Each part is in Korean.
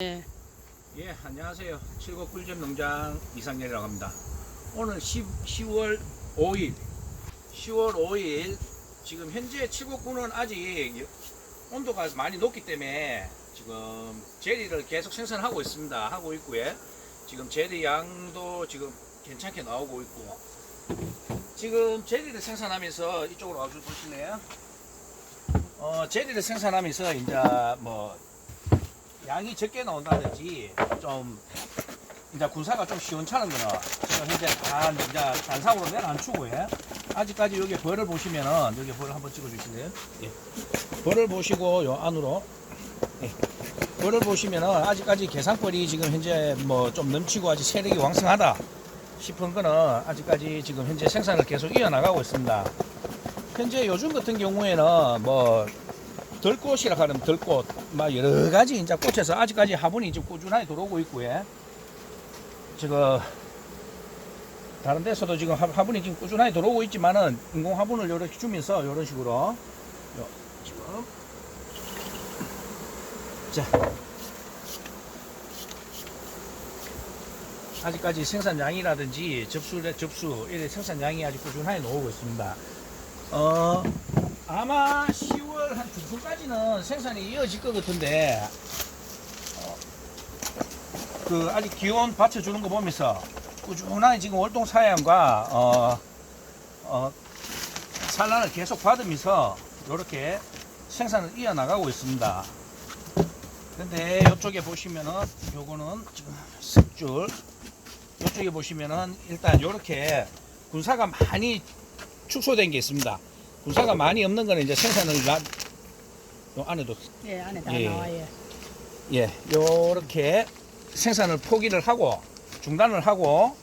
예. 예, 안녕하세요. 칠곡 꿀잼 농장 이상렬이라고 합니다. 오늘 10, 10월 5일, 10월 5일, 지금 현재 칠곡군은 아직 온도가 많이 높기 때문에 지금 제리를 계속 생산하고 있습니다. 하고 있고요. 지금 제리 양도 지금 괜찮게 나오고 있고, 지금 제리를 생산하면서 이쪽으로 와서 보시네요. 어, 제리를 생산하면서 이제 뭐 양이 적게 나온다든지 좀 이제 군사가 좀 시원찮은 거는 지금 현재 단 이제 단상으로 내려앉추고 예. 아직까지 여기 벌을 보시면은 여기 벌을 한번 찍어 주실래요? 예. 벌을 보시고 요 안으로 예. 벌을 보시면은 아직까지 계산벌이 지금 현재 뭐 좀 넘치고 아직 세력이 왕성하다 싶은 거는 아직까지 지금 현재 생산을 계속 이어나가고 있습니다. 현재 요즘 같은 경우에는 뭐 들꽃이라 하는 들꽃, 막 여러 가지 이제 꽃에서 아직까지 화분이 지금 꾸준하게 들어오고 있고요. 지금 다른 데서도 지금 화- 화분이 지금 꾸준하게 들어오고 있지만은 인공 화분을 이렇게 주면서 이런 식으로 요, 지금 자 아직까지 생산량이라든지 접수 접수 이래 생산량이 아직 꾸준하게 나오고 있습니다. 어 아마 10월 한 중순까지는 생산이 이어질 것 같은데 어, 그 아직 기온 받쳐주는 거 보면서 꾸준하게 지금 월동 사양과 어, 어, 산란을 계속 받으면서 이렇게 생산을 이어나가고 있습니다. 근데 이쪽에 보시면은 요거는 지금 습줄 이쪽에 보시면은 일단 이렇게 군사가 많이 축소된 게 있습니다. 군사가 많이 없는 거는 이제 생산을 나, 요 안에도 예, 안에 다 예. 나와요. 예, 요렇게 생산을 포기를 하고 중단을 하고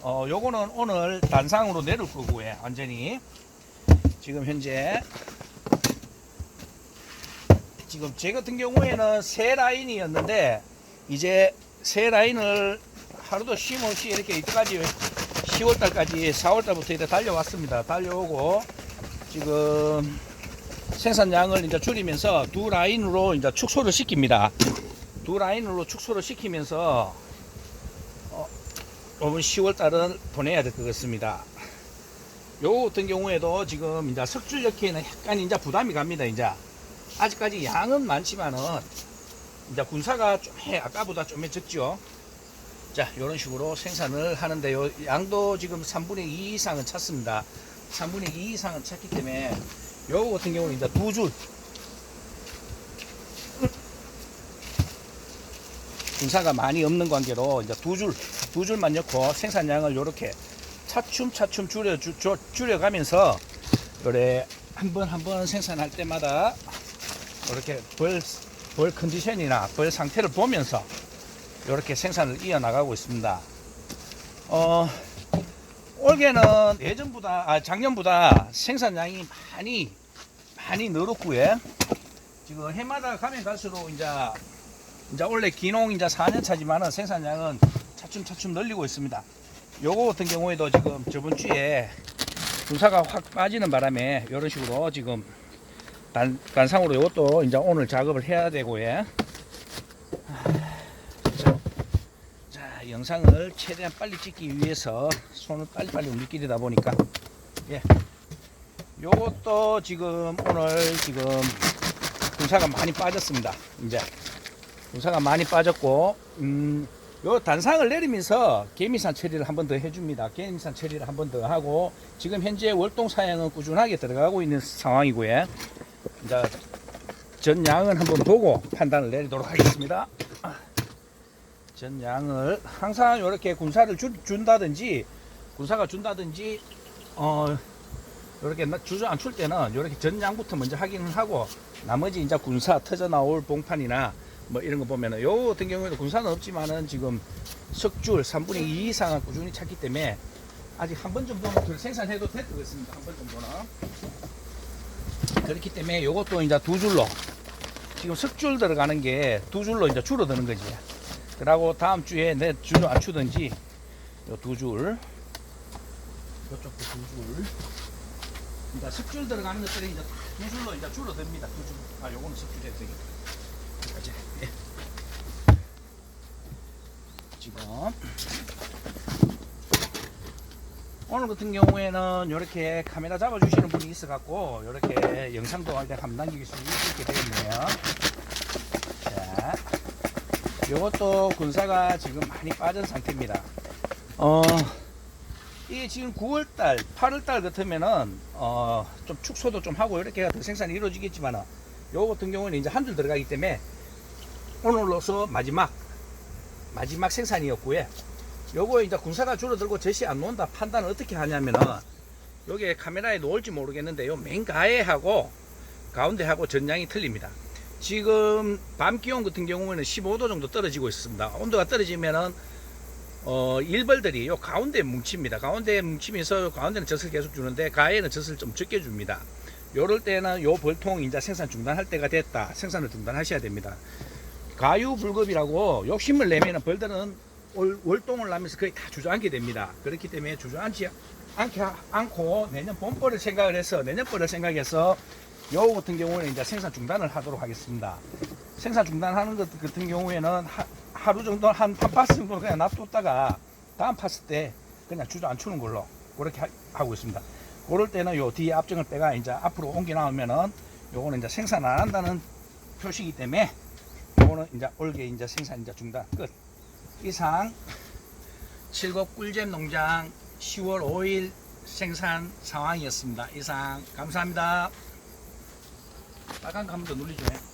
어 요거는 오늘 단상으로 내릴 거고요. 완전히 지금 현재 지금 제 같은 경우에는 세 라인이었는데 이제 세 라인을 하루도 쉼 없이 이렇게 이때까지 10월 달까지 4월 달부터 이렇게 달려왔습니다. 달려오고 지금 생산량을 이제 줄이면서 두 라인으로 이제 축소를 시킵니다. 두 라인으로 축소를 시키면서 어, 이번 10월 달은 보내야 될 것 같습니다. 요 같은 경우에도 지금 이제 석줄력회는 약간 이제 부담이 갑니다. 이제 아직까지 양은 많지만은 이제 군사가 좀 해, 아까보다 좀 적죠. 자, 이런 식으로 생산을 하는데요. 양도 지금 3분의 2 이상은 찼습니다. 3분의 2 이상은 찼기 때문에 요거 같은 경우는 이제 두 줄. 군사가 많이 없는 관계로 이제 두 줄, 두 줄만 넣고 생산량을 요렇게 차츰차츰 줄여, 주, 줄- 줄여가면서 요래 한 번 한 번 생산할 때마다 이렇게 벌, 벌 컨디션이나 벌 상태를 보면서 이렇게 생산을 이어나가고 있습니다. 어, 올해는 예전보다, 아, 작년보다 생산량이 많이, 많이 늘었고요. 지금 해마다 가면 갈수록 이제, 이제 원래 기농 이제 4년 차지만은 생산량은 차츰차츰 늘리고 있습니다. 요거 같은 경우에도 지금 저번 주에 군사가 확 빠지는 바람에 이런 식으로 지금 단, 단상으로 이것도 이제 오늘 작업을 해야 되고요. 자, 자, 영상을 최대한 빨리 찍기 위해서 손을 빨리빨리 움직이다 보니까 예. 요것도 지금 오늘 지금 군사가 많이 빠졌습니다. 이제 군사가 많이 빠졌고 음, 요 단상을 내리면서 개미산 처리를 한 번 더 해줍니다. 개미산 처리를 한 번 더 하고 지금 현재 월동 사양은 꾸준하게 들어가고 있는 상황이고요. 이제 전양은 한번 보고 판단을 내리도록 하겠습니다. 전 양을 항상 이렇게 군사를 주, 준다든지 군사가 준다든지 어 이렇게 주저앉출 때는 이렇게 전양부터 먼저 확인을 하고 나머지 이제 군사 터져 나올 봉판이나 뭐 이런 거 보면은 요 같은 경우에도 군사는 없지만은 지금 석줄 3분의 2 이상은 꾸준히 찾기 때문에 아직 한 번 정도는 덜 생산해도 될 것 같습니다. 한 번 정도는. 그렇기 때문에 요것도 이제 두 줄로 지금 석줄 들어가는 게 두 줄로 이제 줄어드는 거지. 그러고 다음 주에 내 줄을 안 추든지 요 두 줄, 요쪽도 두 줄. 그러니까 석줄 들어가는 것들이 이제 두 줄로 이제 줄어듭니다. 두 줄. 아, 요거는 석줄에 되게. 이제 예. 지금. 오늘 같은 경우에는 이렇게 카메라 잡아주시는 분이 있어갖고 이렇게 영상도 한번 남길 수 있게 되겠네요. 자, 이것도 군사가 지금 많이 빠진 상태입니다. 어, 이게 지금 9월달, 8월달 같으면은 어, 좀 축소도 좀 하고 이렇게 더 생산이 이루어지겠지만은 요 같은 경우는 이제 한 줄 들어가기 때문에 오늘로서 마지막 마지막 생산이었고요. 요거 이제 군사가 줄어들고 젖이 안 놓는다 판단을 어떻게 하냐면은 여기에 카메라에 놓을지 모르겠는데 요 맨 가에하고 가운데하고 전량이 틀립니다. 지금 밤 기온 같은 경우에는 15도 정도 떨어지고 있습니다. 온도가 떨어지면은 어, 일벌들이 요 가운데 뭉칩니다. 가운데에 뭉치면서 요 가운데는 젖을 계속 주는데 가에는 젖을 좀 적게 줍니다. 요럴 때는 요 벌통 이제 생산 중단할 때가 됐다. 생산을 중단하셔야 됩니다. 가유 불급이라고 욕심을 내면은 벌들은 월, 월동을 나면서 거의 다 주저앉게 됩니다. 그렇기 때문에 주저앉지 않게 하- 않고 내년 봄벌을 생각을 해서 내년 벌을 생각해서 요 같은 경우는 이제 생산 중단을 하도록 하겠습니다. 생산 중단하는 것 같은 경우에는 하, 하루 정도 한, 한 파스 정도 그냥 놔뒀다가 다음 파스 때 그냥 주저앉추는 걸로 그렇게 하, 하고 있습니다. 그럴 때는 요 뒤에 앞정을 빼가 이제 앞으로 옮겨 나오면은 요거는 이제 생산 안 한다는 표시이기 때문에 요거는 이제 올게 이제 생산 이제 중단 끝. 이상 칠곡 꿀잼 농장 10월 5일 생산 상황이었습니다. 이상 감사합니다. 빨간 감도 눌리죠.